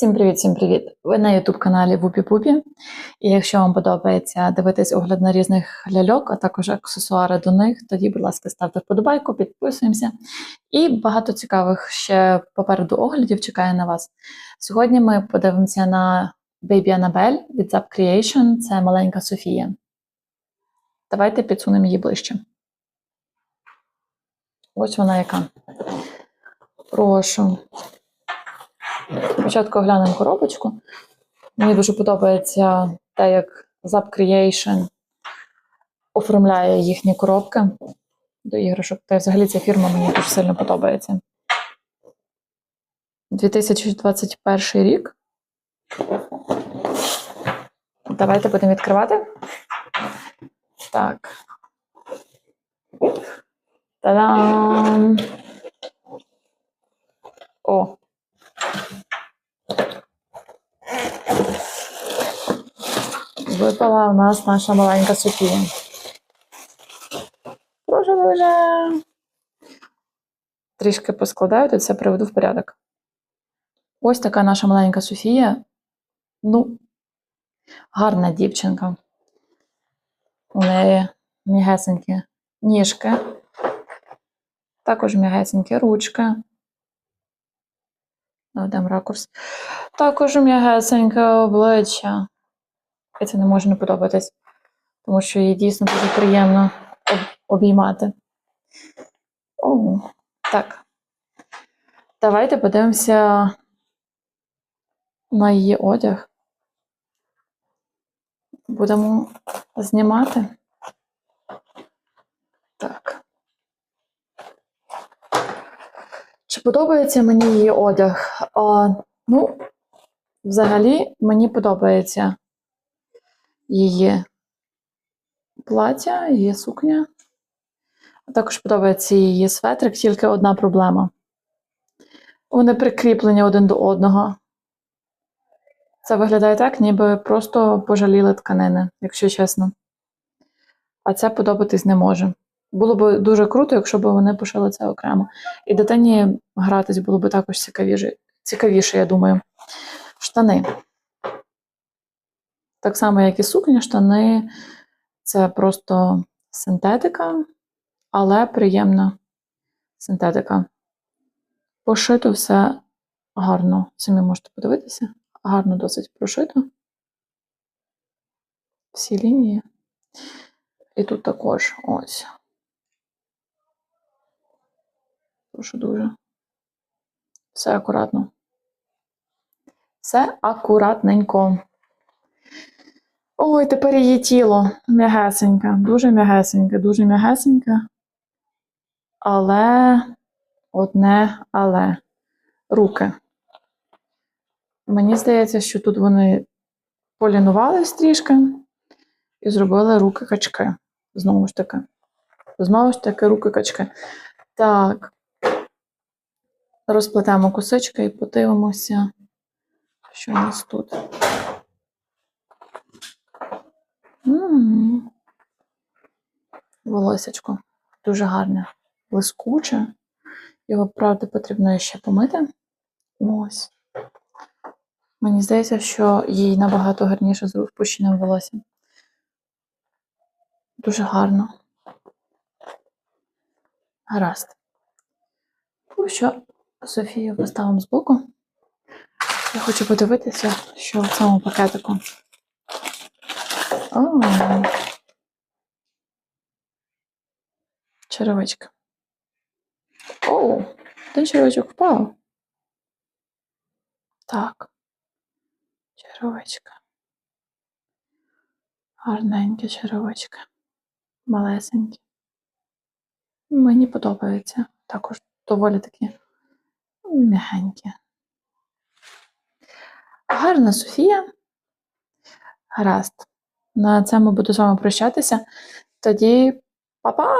Всім привіт, всім привіт! Ви на youtube каналі Вупі Пупі. І якщо вам подобається дивитись огляд на різних ляльок, а також аксесуари до них, тоді, будь ласка, ставте вподобайку, підписуємося. І багато цікавих ще попереду оглядів чекає на вас. Сьогодні ми подивимося на Baby Annabelle від Zap Creation. Це маленька Софія. Давайте підсунемо її ближче. Ось вона яка. Прошу. Спочатку глянемо коробочку. Мені дуже подобається те, як Zap Creation оформляє їхні коробки до іграшок. Та взагалі ця фірма мені дуже сильно подобається. 2021 рік. Давайте будемо відкривати. Так. Та-дам! О! Випала у нас наша маленька Софія. Прошу дуже. Трішки поскладаю, тут все приведу в порядок. Ось така наша маленька Софія. Ну, гарна дівчинка. У неї м'ягесенькі ніжки, також м'ягесенькі ручки. Наведемо ракурс. Також м'ягесеньке обличчя. І це не може не подобатись, тому що її дійсно дуже приємно обіймати. О, так. Давайте подивимося на її одяг. Будемо знімати. Так. Чи подобається мені її одяг? А, ну, взагалі, мені подобається її плаття, її сукня. А також подобається її светрик, тільки одна проблема. Вони прикріплені один до одного. Це виглядає так, ніби просто пожаліли тканини, якщо чесно. А це подобатись не може. Було б дуже круто, якщо б вони пошили це окремо. І дитині гратись було б також цікавіше, цікавіше, я думаю. Штани. Так само, як і сукня, штани це просто синтетика, але приємна синтетика. Пошито все гарно. Самі можете подивитися. Гарно досить прошито. Всі лінії. І тут також ось. Прошу дуже. Все акуратно. Все акуратненько. Ой, тепер її тіло м'ягесеньке, дуже м'ягесеньке, дуже м'ягесеньке. Але одне але руки. Мені здається, що тут вони полінувались трішки і зробили руки качки. Знову ж таки. Знову ж таки, руки качки. Так. Розплетемо косички і подивимося, що у нас тут. М. Волосячко дуже гарне, блискуче. Його, правда, потрібно ще помити. Ось. Мені здається, що їй набагато гарніше з розпущеним волоссям. Дуже гарно. Гаразд. Ну що, Софію поставимо збоку. Я хочу подивитися, що в цьому пакетику. О, черевичка. О, один черевичок впав. Так. Черевичка. Гарненьке черевичка. Малесеньке. Мені подобається. Також доволі такі м'ягенькі. Гарна Софія. Гаразд. На цьому буду з вами прощатися. Тоді па-па!